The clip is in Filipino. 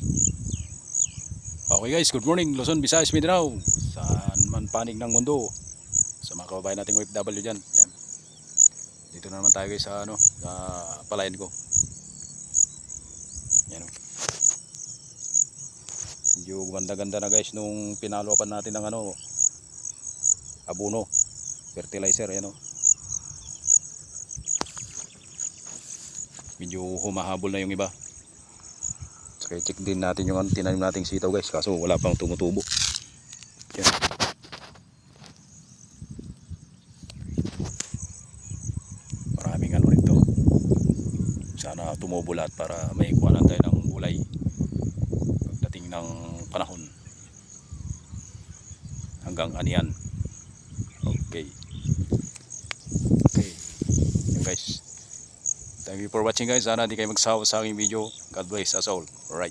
Okay guys, good morning Luzon, Visayas, Mindanao. Saan man panig ng mundo. Sa mga kababayan nating OFW dyan. Yan. Dito na naman tayo guys sa ano Sa palayan ko. Yan o Medyo ganda-ganda na guys Nung pinaluapan natin ng ano Abono Fertilizer. Yan o Medyo humahabol na yung iba Saka check din natin yung tinanim nating sitaw guys kaso wala pang tumutubo. Yan. Maraming ano rin to. Sana tumubo lahat para may kuhanan tayo ng gulay pagdating ng panahon. Hanggang aniyan. Okay. Okay. Yun guys. Thank you for watching guys. Sana di kayo magsawa sa aking video. God bless us all. Alright.